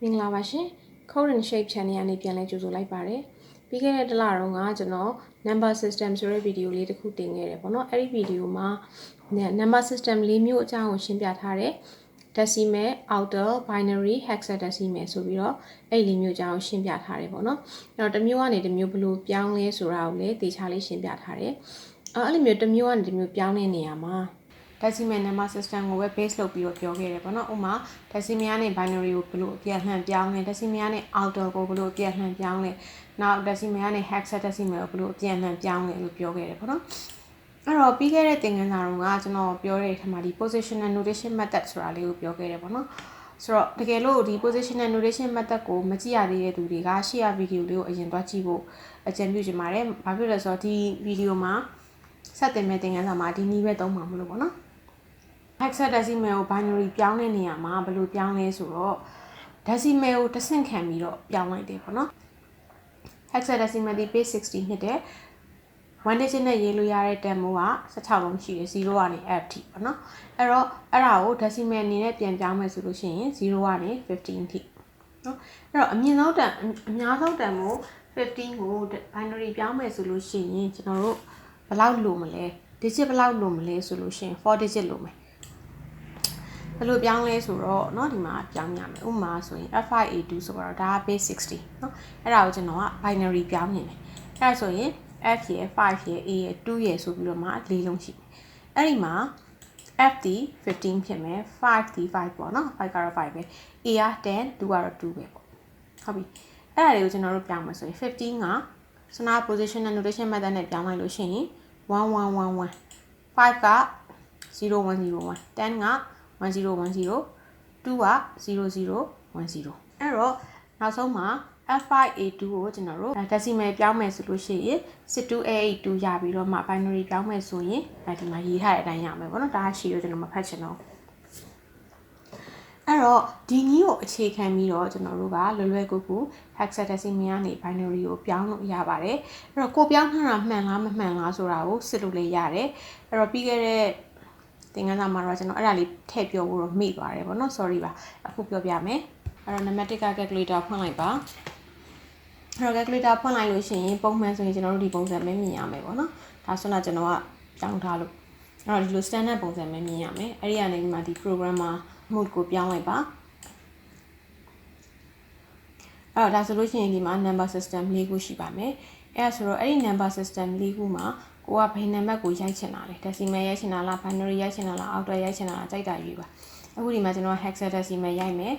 မင်္ဂလာပါရှင် Code and Shape Channel ကနေပြန်လဲကြိုဆိုလိုက်ပါတယ်ပြီးခဲ့တဲ့တစ်လတုန်းကကျွန်တော် number system ဆိုတဲ့ဗီဒီယိုလေးတစ်ခုတင်ခဲ့တယ်ပေါ့နော်အဲ့ဒီဗီဒီယိုမှာ number system လေးမျိုးအကြောင်းကိုရှင်းပြထားတယ် decimal octal binary hexadecimal ဆိုပြီးတော့အဲ့ဒီလေးမျိုးအကြောင်းကိုရှင်းပြထားတယ်ပေါ့နော်အဲ့တော့တစ်မျိုးကနေတစ်မျိုးဘယ်လိုပြောင်းလဲဆိုတာကိုလည်းသေချာလေးရှင်းပြထားတယ်အဲ့လိုမျိုးတစ်မျိုးကနေတစ်မျိုးပြောင်းတဲ့နေရာမှာ decimal number system ကိုပဲ base လုပ်ပြီးတော့ပြောခဲ့တယ်ပေါ့နော်ဥပမာ decimal နဲ့ binary ကိုဘယ်လိုအပြန်လှန်ပြောင်းလဲ decimal နဲ့ octal ကိုဘယ်လိုအပြန်လှန်ပြောင်းလဲနောက် decimal နဲ့ hexadecimal ကိုဘယ်လိုအပြန်လှန်ပြောင်းလဲလို့ပြောခဲ့တယ်ပေါ့နော်အဲ့တော့ပြီးခဲ့တဲ့သင်ခန်းစာတုန်းကကျွန်တော်ပြောတဲ့အခါမှာဒီ positional notation method ဆိုတာလေးကိုပြောခဲ့တယ်ပေါ့နော်ဆိုတော့တကယ်လို့ဒီ positional notation method ကိုမကြည့်ရသေးတဲ့သူတွေကရှေ့ရဗီဒီယိုလေးကိုအရင်သွားကြည့်ဖို့အကြံပြုချင်ပါတယ်။ဘာဖြစ်လဲဆိုတော့ဒီဗီဒီယိုမှာဆက်တင်မဲ့သင်ခန်းစာမှာဒီနည်းပဲသုံးမှာမလို့ပေါ့နော်။ hexadecimal ကို binary ပြောင်းတဲ့နေရာမှာဘယ်လိုပြောင်းလဲဆိုတော့ decimal ကိုတစ်ဆင့်ခံပြီးတော့ပြောင်းလိုက်တယ်ပေါ့နော် hexadecimal ဒီ base 60နှစ်တဲ့1 digit နဲ့ရေးလို့ရတဲ့တန်မိုးက16လုံးရှိတယ်0ကနေ f ထိပေါ့နော်အဲ့တော့အဲ့ဒါကို decimal အနေနဲ့ပြန်ပြောင်းမယ်ဆိုလို့ရှိရင်0ကနေ15ထိနော်အဲ့တော့အမြင့်ဆုံးတန်အများဆုံးတန်မိုး15ကို binary ပြောင်းမယ်ဆိုလို့ရှိရင်ကျွန်တော်တို့ဘယ်လောက်လိုမလဲ digit ဘယ်လောက်လိုမလဲဆိုလို့ရှိရင်4 digit လိုမယ် ဘယ်လိုပြောင်းလဲဆိုတော့เนาะဒီမှာပြောင်းရမယ်ဥပမာဆိုရင် f5a2 ဆိုတော့ဒါက base 60เนาะအဲ့ဒါကိုကျွန်တော်က binary ပြောင်းနေတယ်အဲ့ဒါဆိုရင် f ရယ်5ရယ် a ရယ်2ရယ်ဆိုပြီးတော့မှ၄လုံးရှိတယ်အဲ့ဒီမှာ f ဒီ15ဖြစ်မယ်5ဒီ5ပေါ့နော်5ကတော့5ပဲ a က10 2ကတော့2ပဲပေါ့ဟုတ်ပြီအဲ့ဒါတွေကိုကျွန်တော်တို့ပြောင်းမယ်ဆိုရင်15က Sonata positional notation method နဲ့ပြောင်းလိုက်လို့ရှိရင်1111 5က0101 10က 1010 2က0010အဲ့တော့နောက်ဆုံးမှာ F5A2 ကိုကျွန်တော်တို့ decimal ပြောင်းမယ်ဆိုလို့ရှိရင် 62A82 ရပြီးတော့မှ binary ပြောင်းမယ်ဆိုရင်ဒီမှာရေးထားတဲ့အတိုင်းရမယ်ပေါ့နော်ဒါကရှိတော့ကျွန်တော်မဖတ်ချင်တော့အဲ့တော့ဒီနည်းကိုအခြေခံပြီးတော့ကျွန်တော်တို့ကလွယ်လွယ်ကူကူ hexadecimal ကနေ binary ကိုပြောင်းလို့ရပါတယ်အဲ့တော့ကိုပြောင်းထားတာမှန်လားမမှန်လားဆိုတာကိုစစ်လို့လည်းရတယ်အဲ့တော့ပြီးခဲ့တဲ့ သင်ခန်းစာမှာတော့ကျွန်တော်အဲ့ဒါလေးထည့်ပြောဖို့တော့မေ့သွားတယ်ပေါ့နော် sorry ပါအခုပြောပြမယ်အဲ့တော့ numeric calculator ဖွင့်လိုက်ပါအဲ့တော့ calculator ဖွင့်လိုက်လို့ရှိရင်ပုံမှန်ဆိုရင်ကျွန်တော်တို့ဒီပုံစံပဲမြင်ရမယ်ပေါ့နော်ဒါဆိုတော့ကျွန်တော်ကကြောင်းထားလို့အဲ့တော့ဒီလို standard ပုံစံပဲမြင်ရမယ်အဲ့ဒီကနေဒီမှာဒီ programmer mode ကိုပြောင်းလိုက်ပါအဲ့တော့ဒါဆိုလို့ရှိရင်ဒီမှာ number system လေးခုရှိပါမယ်အဲ့ဒါဆိုတော့အဲ့ဒီ number system လေးခုမှာ ကိုကဘယ်နံပါတ်ကိုရိုက်ချင်တာလဲ decimal ရိုက်ချင်တာလား binary ရိုက်ချင်တာလား octal ရိုက်ချင်တာလားကြိုက်တာရွေးပါအခုဒီမှာကျွန်တော် hexadecimal ရိုက်မယ်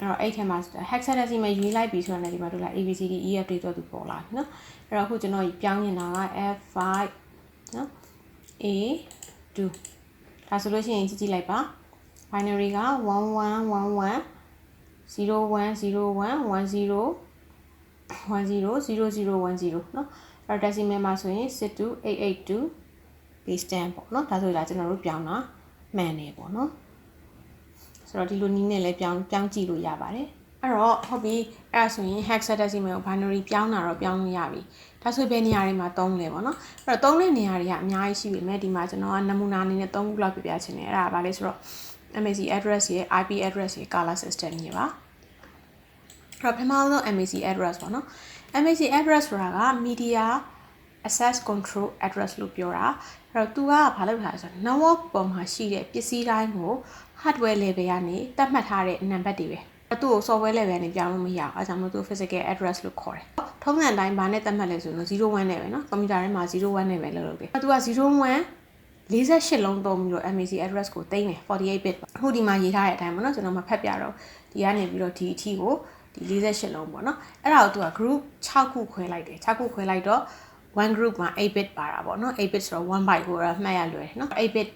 အဲ့တော့အဲ့ထဲမှာ hexadecimal ရွေးလိုက်ပြီဆိုတော့လည်းဒီမှာတို့လာ ABCD EF တွေတော့သူပေါ်လာပြီเนาะအဲ့တော့အခုကျွန်တော်ပြောင်းနေတာက F5 เนาะ A2 ဒါဆိုလို့ရှိရင်ကြည့်ကြည့်လိုက်ပါ binary က1111 0101 10 100010เนาะ Rotasimal မှာဆိုရင်62882 base 10ပေါ့နော်ဒါဆိုလာကျွန်တော်တို့ပြောင်းတာမှန်တယ်ပေါ့နော်ဆိုတော့ဒီလိုနည်းနဲ့လည်းပြောင်းပြောင်းကြည့်လို့ရပါတယ်အဲ့တော့ဟုတ်ပြီအဲ့ဒါဆိုရင် hexadecimal ကို binary ပြောင်းတာတော့ပြောင်းလို့ရပြီဒါဆိုဘယ်နေရာတွေမှာသုံးလဲပေါ့နော်အဲ့တော့သုံးတဲ့နေရာတွေကအများကြီးရှိပြီမဲ့ဒီမှာကျွန်တော်ကနမူနာအနေနဲ့သုံးခုလောက်ပြပြချင်တယ်အဲ့ဒါကဘာလဲဆိုတော့ MAC address ရဲ့ IP address ရဲ့ color system ကြီးပါ တော့ပထမဆုံး MAC address ပေါ့နော် MAC address ဆိုတာက media access control address လို့ပြောတာအဲ့တော့ तू ကဘာလုပ်ထားလဲဆိုတော့ network ပေါ်မှာရှိတဲ့ပစ္စည်းတိုင်းကို hardware level ကနေသတ်မှတ်ထားတဲ့နံပါတ်တွေပဲသူ့ကို software level နဲ့ပြောင်းလို့မရအောင်အဲကြောင့်မို့သူ physical address လို့ခေါ်တယ်။ထုံးစံတိုင်းဘာနဲ့သတ်မှတ်လဲဆိုတော့01နဲ့ပဲเนาะကွန်ပျူတာထဲမှာ01နဲ့ပဲလုပ်လုပ်တယ်။သူက01 48လုံးသုံးပြီးတော့ MAC address ကိုတင်တယ်48 bit အခုဒီမှာရေးထားတဲ့အတိုင်းပေါ့နော်ကျွန်တော်မဖတ်ပြတော့ဒီကနေပြီးတော့ဒီအထီကို ဒီ48လုံးပေါ့နော်အဲ့ဒါကိုသူက group 6ခုခွဲလိုက်တယ်6ခုခွဲလိုက်တော့ one group မှာ8 bit ပါတာပေါ့နော်8 bit ဆိုတော့1 byte ကိုတော့မှတ်ရလွယ်နော်8 bit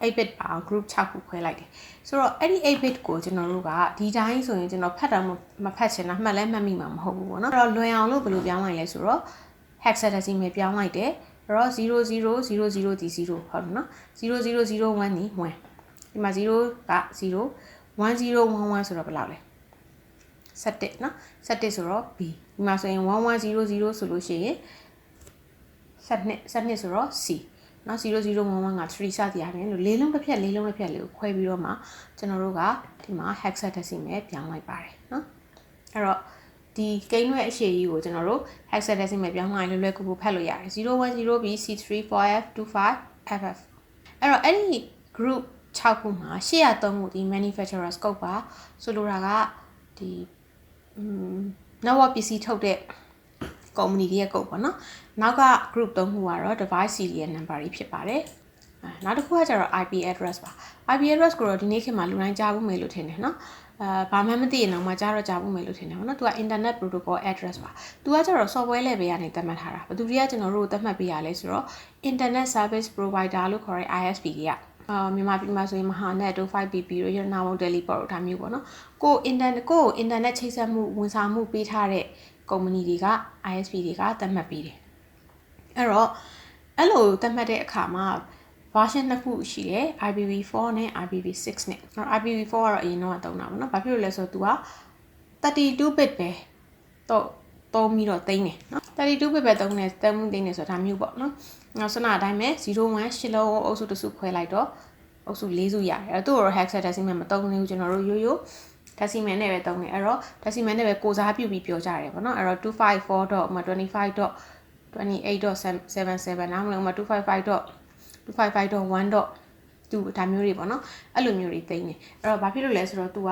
8 bit ပါ group 6ခုခွဲလိုက်တယ်ဆိုတော့အဲ့ဒီ8 bit ကိုကျွန်တော်တို့ကဒီတိုင်းဆိုရင်ကျွန်တော်ဖတ်တာမဖတ်ချင်တာမှတ်လဲမှတ်မိမှာမဟုတ်ဘူးပေါ့နော်အဲ့တော့လွယ်အောင်လို့ဘယ်လိုပြောင်းလိုက်လဲဆိုတော့ hexadecimal ပြောင်းလိုက်တယ်အဲ့တော့0000ဒီ0ဟုတ်တယ်နော်0001ဒီ1ဒီမှာ0က0 1011ဆိုတော့ဘယ်လောက်လဲ 17နော်17ဆိုတော့ B ဒီမှာဆိုရင်1100ဆိုလို့ရှိရင်12 12ဆိုတော့ C နော်0011က3စသည်အပြင်လို့လေးလုံးတစ်ဖြက်လေးလုံးတစ်ဖြက်လေးကိုခွဲပြီးတော့မှကျွန်တော်တို့ကဒီမှာ hexadecimal ပြောင်းလိုက်ပါတယ်နော်အဲ့တော့ဒီကိန်းရဲ့အရှိကြီးကိုကျွန်တော်တို့ hexadecimal ပြောင်းလိုက်လွယ်လွယ်ကူကူဖတ်လို့ရတယ် 010b c34f 25ff အဲ့တော့အဲ့ဒီ group 6ခုမှာ803ခုဒီ manufacturer scope ပါဆိုလိုတာကဒီ อืมနောက်ဝပစ္စည်းထုတ်တဲ့ကုမ္ပဏီတွေရဲ့ကုတ်ပေါ့နော်နောက်က group 3ခုကတော့ device serial number တွေဖြစ်ပါတယ်အဲနောက်တစ်ခုကကျတော့ IP address ပါ IP address ကိုတော့ဒီနေ့ခေတ်မှာလူတိုင်းကြားဖို့မယ်လို့ထင်တယ်နော်အဲဘာမှမသိရင်တော့မှကြားတော့ကြားဖို့မယ်လို့ထင်တယ်ပေါ့နော်သူက internet protocol address ပါသူကကျတော့ software level ကနေသတ်မှတ်ထားတာဘယ်သူတွေကကျွန်တော်တို့ကိုသတ်မှတ်ပေးရလဲဆိုတော့ internet service provider လို့ခေါ်တဲ့ ISP တွေက အာမြန်မာပြည်မှာဆိုရင်မဟာ net တို့ 5PP တို့ရနာမုတ် teleport တို့ဒါမျိုးပေါ့နော်ကို internet ကို internet ချိတ်ဆက်မှုဝန်ဆောင်မှုပေးထားတဲ့ကုမ္ပဏီတွေက ISP တွေကသတ်မှတ်ပေးတယ်အဲ့တော့အဲ့လိုသတ်မှတ်တဲ့အခါမှာ version နှစ်ခုရှိတယ် IPv4 နဲ့ IPv6 နဲ့အဲ့တော့ IPv4 ကတော့အရင်တော့သုံးတာပေါ့နော်ဘာဖြစ်လို့လဲဆိုတော့ तू က32 bit ပဲတော့ သုံးပြီးတော့သိမ်းတယ်နော်32 bit ပဲသုံးတယ်သုံးမှုသိမ်းတယ်ဆိုတာဒါမျိုးပေါ့နော်နောက်စနအတိုင်းပဲ01ရှစ်လုံးအုပ်စုတစ်စုခွဲလိုက်တော့အုပ်စု၄စုရတယ်အဲ့တော့သူ့ကို hexadecimal မသုံးဘူးကျွန်တော်တို့ရိုးရိုး decimal နဲ့ပဲသုံးတယ်အဲ့တော့ decimal နဲ့ပဲကိုစားပြုတ်ပြီးပြောကြရတယ်ပေါ့နော်အဲ့တော့254.25.28.77နားမလို့ဥမာ255.255.1.2ဒါမျိုးတွေပေါ့နော်အဲ့လိုမျိုးတွေသိနေအဲ့တော့ဘာဖြစ်လို့လဲဆိုတော့ तू က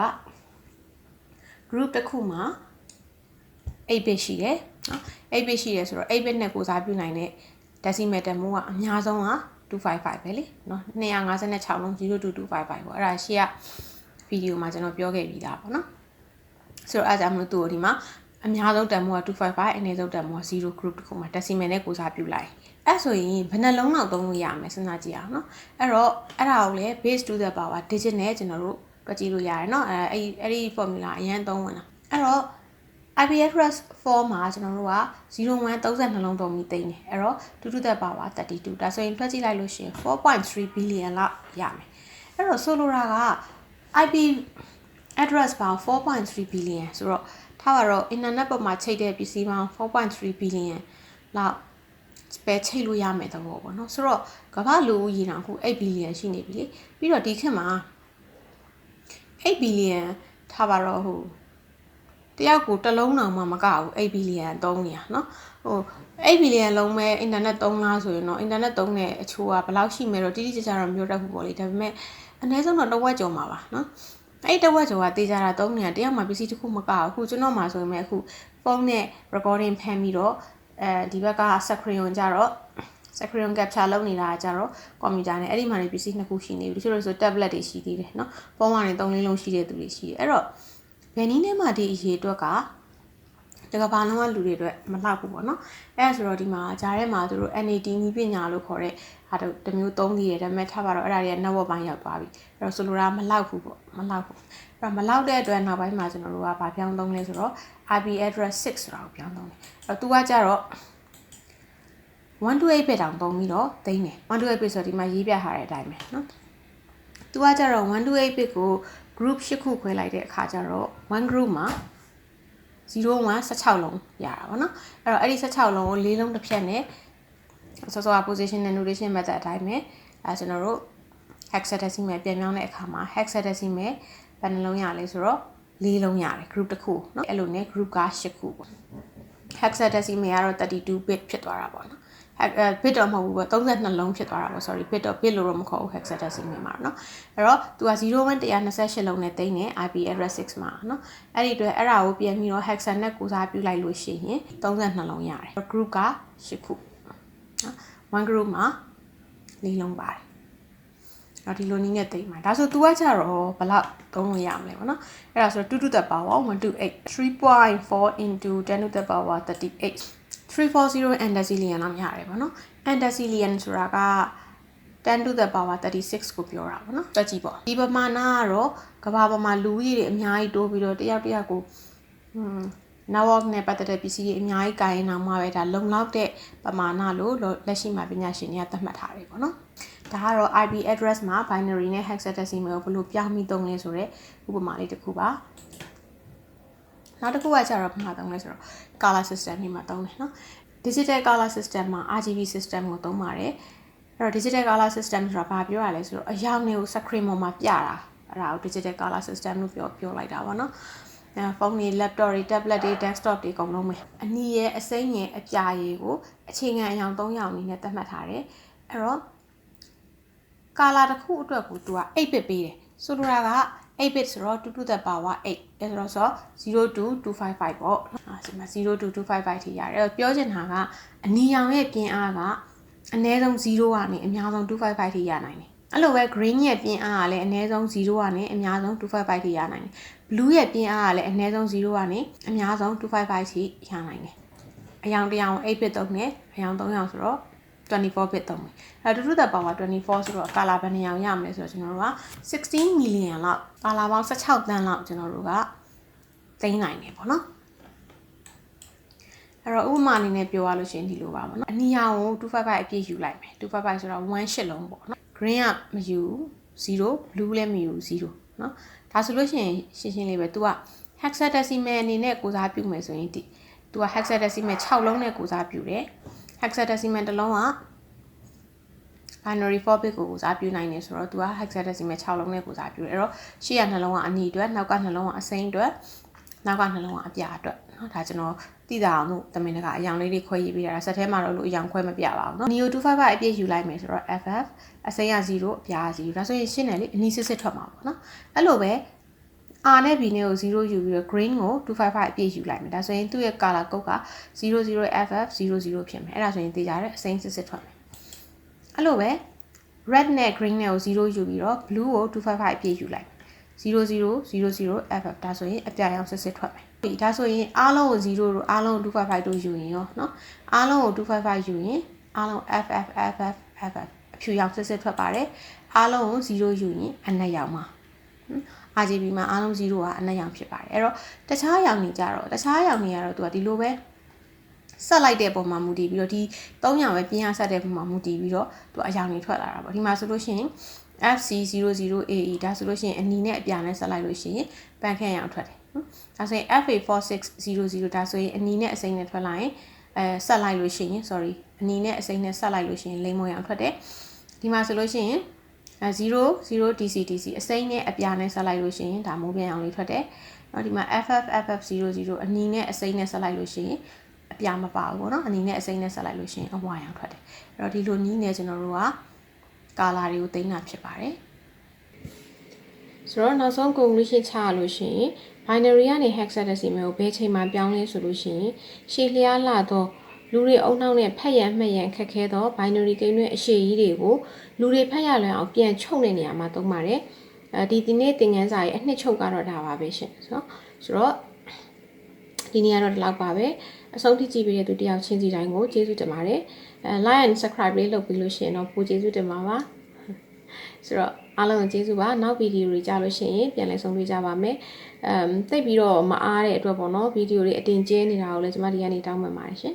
group တစ်ခုမှာ 8 bit ရှိတယ်နော်8 bit ရှိတယ်ဆိုတော့8 bit နဲ့ကိုစားပြုနိုင်တဲ့ decimal တမိုးကအများဆုံးက255ပဲလေနော်256လုံး02255ပေါ့အဲ့ဒါရှေ့ကဗီဒီယိုမှာကျွန်တော်ပြောခဲ့ပြီးသားပေါ့နော်ဆိုတော့အားကြောင့်မလို့သူ့ကိုဒီမှာအများဆုံးတန်မိုးက255အနည်းဆုံးတန်မိုးက0 group တခုမှာ decimal နဲ့ကိုစားပြုလိုက်အဲ့ဆိုရင်ဘယ်နှလုံးလောက်သုံးလို့ရမလဲစဉ်းစားကြည့်အောင်နော်အဲ့တော့အဲ့ဒါကိုလည်း base to the power digit နဲ့ကျွန်တော်တို့တွက်ကြည့်လို့ရတယ်နော်အဲအဲ့အဲ့ဒီ formula အရင်သုံးဝင်တာအဲ့တော့ IP address 4မှာကျွန်တော်တို့က01 32လုံးသုံးပြီးသိနေအဲ့တော့2 to the power 32ဒါဆိုရင်တွက်ကြည့်လိုက်လို့ရှိရင်4.3 billion လောက်ရမယ်အဲ့တော့ဆိုလိုတာက IP address ပေါင်း4.3 billion ဆိုတော့ထားပါတော့ internet ပေါ်မှာချိန်တဲ့ပစ္စည်းပေါင်း4.3 billion လောက်ပဲချိန်လို့ရမယ်သဘောပေါ့နော်ဆိုတော့ကမ္ဘာလူဦးရေတောင်အခု8 billion ရှိနေပြီလေပြီးတော့ဒီခေတ်မှာ8 billion ထားပါတော့ဟို တယောက်ကိုတစ်လုံးတောင်မှမကဘူး8 billion သုံးနေရနော်ဟို8 billion လုံးပဲ internet သုံးလားဆိုရင်တော့ internet သုံးတဲ့အချိုးကဘယ်လောက်ရှိမယ်တော့တိတိကျကျတော့မျိုးတတ်ဘူးပေါ့လေဒါပေမဲ့အနည်းဆုံးတော့တစ်ဝက်ကျော်မှာပါနော်အဲ့တဝက်ကျော်ကတေးကြတာသုံးနေတာတယောက်မှပစ္စည်းတစ်ခုမကဘူးအခုကျွန်တော်မှဆိုရင်အခုဖုန်းနဲ့ recording ဖမ်းပြီးတော့အဲဒီဘက်က screen ကြတော့ screen capture လုပ်နေတာကြတော့ကွန်ပျူတာနဲ့အဲ့ဒီမှာနေပစ္စည်းနှစ်ခုရှိနေပြီတချို့ဆို tablet တွေရှိသေးတယ်เนาะဖုန်းကနေ3လေးလုံးရှိတဲ့သူတွေရှိတယ်အဲ့တော့ ဘယ်နည်းနဲ့မှဒီအရေးအတွက်ကတကဘာလုံးကလူတွေအတွက်မလောက်ဘူးပေါ့နော်အဲ့ဒါဆိုတော့ဒီမှာဂျားထဲမှာသူတို့ NAD နည်းပညာလို့ခေါ်တဲ့ဟာတမျိုးသုံးသေးတယ်ဒါပေမဲ့ထားပါတော့အဲ့ဒါတွေက network ဘိုင်းရောက်သွားပြီအဲ့တော့ဆိုလိုတာမလောက်ဘူးပေါ့မလောက်ဘူးအဲ့တော့မလောက်တဲ့အတွက်နောက်ပိုင်းမှာကျွန်တော်တို့ကဗာပြောင်းသုံးလဲဆိုတော့ IP address 6ဆိုတာကိုပြောင်းသုံးတယ်အဲ့တော့သူကကြတော့128 bit တောင်သုံးပြီးတော့သိမ်းတယ်128 bit ဆိုဒီမှာရေးပြထားတဲ့အတိုင်းပဲเนาะသူကကြတော့128 bit ကို group 8ခုခွဲလိုက်တဲ့အခါကျတော့ one group မှာ01 16လုံးရတာပေါ့နော်အဲ့တော့အဲ့ဒီ16လုံးကို၄လုံးတစ်ဖြတ်နဲ့စောစောက position and notation method အတိုင်းပဲအဲကျွန်တော်တို့ hexadecimal ပြန်ပြောင်းတဲ့အခါမှာ hexadecimal ဘယ်နှလုံးရလဲဆိုတော့၄လုံးရတယ် group တစ်ခုเนาะအဲ့လိုနဲ့ group က၈ခုပေါ့ hexadecimal ကတော့32 bit ဖြစ်သွားတာပေါ့နော် bit တော့မဟုတ်ဘူးပေါ့32လုံးဖြစ်သွားတာပေါ့ sorry bit တော့ bit လို့တော့မခေါ်ဘူး hexadecimal မှာเนาะအဲ့တော့သူက0128လုံးနဲ့တိမ့်နေ IP address 6မှာเนาะအဲ့ဒီအတွက်အဲ့ဒါကိုပြန်ပြီးတော့ hexa နဲ့ကိုစားပြုလိုက်လို့ရှိရင်32လုံးရတယ် group က10ခုเนาะ one group မှာ၄လုံးပါတယ်တော့ဒီလိုနည်းနဲ့တိတ်မှာဒါဆို तू ကကြတော့ဘလောက်သုံးလို့ရမလဲပေါ့နော်အဲ့ဒါဆို2 to the power 128 3.4 into 10 to the power 38 340 andecillion လောက်ရတယ်ပေါ့နော် andecillion ဆိုတာက10 to the power 36ကိုပြောတာပေါ့နော်တွက်ကြည့်ပေါ့ဒီပမာဏကတော့ကဘာပေါ်မှာလူကြီးတွေအများကြီးတိုးပြီးတော့တယောက်တယောက်ကိုဟွန်း network နဲ့ပတ်သက်တဲ့ပစ္စည်းတွေအများကြီးကိုင်နေမှာပဲဒါလုံလောက်တဲ့ပမာဏလို့လက်ရှိမှာပညာရှင်တွေကသတ်မှတ်ထားတယ်ပေါ့နော်ဒါကတော့ IP address မှာ binary နဲ့ hexadecimal ကိုဘယ်လိုပြောင်းပြီးသုံးလဲဆိုတော့ဥပမာလေးတစ်ခုပါ နောက်တစ်ခုကကျတော့ဘာမှသုံးလဲဆိုတော့ color system တွေမှာသုံးတယ်နော် digital color system မှာ RGB system ကိုသုံးပါတယ်အဲ့တော့ digital color system ဆိုတာဘာပြောရလဲဆိုတော့အရောင်တွေကို screen ပေါ်မှာပြတာအဲ့ဒါကို digital color system လို့ပြောပြောလိုက်တာပေါ့နော်အဲဖုန်းတွေ laptop တွေ tablet တွေ desktop တွေအကုန်လုံးပဲအနီးရဲ့အစိမ်းရဲ့အပြာရဲ့ကိုအခြေခံအရောင်၃ရောင်အနေနဲ့သတ်မှတ်ထားတယ်အဲ့တော့ကာလာတစ်ခုအတွက်ကိုသူက8 bit ပေးတယ်ဆိုလိုတာက 8 bit ဆိုတော့2 to the power 8အဲဆိုတော့ဆို0 to 255ပေါ့အဲဒီမှာ0 to 255ထိရတယ်အဲ့တော့ပြောချင်တာကအနီရောင်ရဲ့ပြင်အားကအနည်းဆုံး0ကနေအများဆုံး255ထိရနိုင်တယ်အဲ့လိုပဲ green ရဲ့ပြင်အားကလည်းအနည်းဆုံး0ကနေအများဆုံး255ထိရနိုင်တယ် blue ရဲ့ပြင်အားကလည်းအနည်းဆုံး0ကနေအများဆုံး255ထိရနိုင်တယ်အယောင်တစ်ယောင်8 bit သုံးတယ်အယောင်3ယောင်ဆိုတော့ 24 bit သုံးမယ်အဲ2 to the power 24ဆိုတော့ color ဘယ်နှရောင်ရမလဲဆိုတော့ကျွန်တော်တို့က16 million လောက် color ပေါင်း16တန်းလောက်ကျွန်တော်တို့ကသိမ်းနိုင်တယ်ပေါ့နော်အဲ့တော့ဥပမာအနေနဲ့ပြောရလို့ရှိရင်ဒီလိုပါပေါ့နော်အနီရောင်ကို255အပြည့်ယူလိုက်မယ်255ဆိုတော့1ရှစ်လုံးပေါ့နော် green ကမယူ0 blue လည်းမယူ0နော်ဒါဆိုလို့ရှိရင်ရှင်းရှင်းလေးပဲ तू က hexadecimal အနေနဲ့ကိုစားပြုမယ်ဆိုရင်ဒီ तू က hexadecimal 6လုံးနဲ့ကိုစားပြုတယ် hexadecimal တစ်လုံးက binary 4 bit ကိုကိုစားပြုနိုင်တယ်ဆိုတော့ तू က hexadecimal 6လုံးနဲ့ကိုစားပြုတယ်အဲ့တော့ရှေ့ကနှလုံးကအနီအတွက်နောက်ကနှလုံးကအစိမ်းအတွက်နောက်ကနှလုံးကအပြာအတွက်เนาะဒါကျွန်တော်သိတာအောင်လို့တမင်တကအယောင်လေးတွေခွဲရေးပေးတာစက်ထဲမှာတော့လို့အယောင်ခွဲမပြပါဘူးเนาะ neo 255အပြည့်ယူလိုက်မယ်ဆိုတော့ ff အစိမ်းက0အပြား0ဒါဆိုရင်ရှင်းတယ်လေအနီးစစ်စစ်ထွက်မှာပေါ့เนาะအဲ့လိုပဲ R နဲ့ B နဲ့ကို0ယူပြီးတော့ green ကို255အပြည့်ယူလိုက်မယ်ဒါဆိုရင်သူ့ရဲ့ color code က00FF 00ဖြစ်မယ်အဲ့ဒါဆိုရင်သိကြတယ်အစိမ်းစစ်စစ်ထွက်မယ်အဲ့လိုပဲ red နဲ့ green နဲ့ကို0ယူပြီးတော့ blue ကို255အပြည့်ယူလိုက်0000FF ဒါဆိုရင်အပြာရောင်စစ်စစ်ထွက်မယ်ပြီဒါဆိုရင်အားလုံးကို0တို့အားလုံးကို255တို့ယူရင်ရောเนาะအားလုံးကို255ယူရင်အားလုံး FFFF FF အဖြူရောင်စစ်စစ်ထွက်ပါတယ်အားလုံးကို0ယူရင်အနက်ရောင်မှာ RGB မှာအားလုံး0ကအနက်ရောင်ဖြစ်ပါတယ်အဲ့တော့တခြားရောင်တွေကြတော့တခြားရောင်တွေကတော့သူကဒီလိုပဲဆက်လိုက်တဲ့ပုံမှာမူတည်ပြီးတော့ဒီ၃ရောင်ပဲပြင်းရဆက်တဲ့ပုံမှာမူတည်ပြီးတော့သူအရောင်တွေထွက်လာတာပေါ့ဒီမှာဆိုလို့ရှိရင် FC00AE ဒါဆိုလို့ရှိရင်အနီနဲ့အပြာနဲ့ဆက်လိုက်လို့ရှိရင်ပန်ခန့်ရောင်ထွက်တယ်နော်ဒါဆိုရင် FA4600 ဒါဆိုရင်အနီနဲ့အစိမ်းနဲ့ထွက်လာရင်အဲဆက်လိုက်လို့ရှိရင် sorry အနီနဲ့အစိမ်းနဲ့ဆက်လိုက်လို့ရှိရင်လိမ္မော်ရောင်ထွက်တယ်ဒီမှာဆိုလို့ရှိရင်အဲ 0 0 DC DC အစိမ်းနဲ့အပြာနဲ့ဆက်လိုက်လို့ရှိရင်ဒါမိုးပြန်အောင်လေးထွက်တယ်။နောက်ဒီမှာ FF FF 00အနီနဲ့အစိမ်းနဲ့ဆက်လိုက်လို့ရှိရင်အပြာမပါဘူးပေါ့နော်။အနီနဲ့အစိမ်းနဲ့ဆက်လိုက်လို့ရှိရင်အဝါရောင်ထွက်တယ်။အဲ့တော့ဒီလိုနီးနဲ့ကျွန်တော်တို့ကကာလာတွေကိုသိမ်းတာဖြစ်ပါတယ်။ဆိုတော့နောက်ဆုံး conclusion ချရလို့ရှိရင် binary ကနေ hexadecimal ကိုဘယ်ချိန်မှပြောင်းလဲဆိုလို့ရှိရင်ရှေ့လျားလာတော့ လူတွေအုံနောက်နဲ့ဖက်ရန်မှတ်ရန်ခက်ခဲသော binary ကိန်းတွေအရှိကြီးတွေကိုလူတွေဖက်ရလွယ်အောင်ပြန်ချုပ်တဲ့နေရာမှာသုံးပါတယ်အဲဒီဒီနေ့သင်ခန်းစာရဲ့အနှစ်ချုပ်ကတော့ဒါပါပဲရှင်ဆိုတော့ဆိုတော့ဒီနေ့ကတော့ဒီလောက်ပါပဲအဆုံးထိကြည့်ပေးတဲ့သူတယောက်ချင်းစီတိုင်းကိုကျေးဇူးတင်ပါတယ်အဲ like and subscribe လေးလုပ်ပြီးလို့ရှိရင်တော့ပိုကျေးဇူးတင်ပါပါဆိုတော့အားလုံးကိုကျေးဇူးပါနောက်ဗီဒီယိုတွေကြားလို့ရှိရင်ပြန်လည်ဆုံးတွေ့ကြပါမယ်အမ်တိတ်ပြီးတော့မအားတဲ့အတွက်ပေါ့နော်ဗီဒီယိုတွေအတင်ကျဲနေတာကိုလည်းကျွန်မဒီကနေတောင်းပန်ပါတယ်ရှင်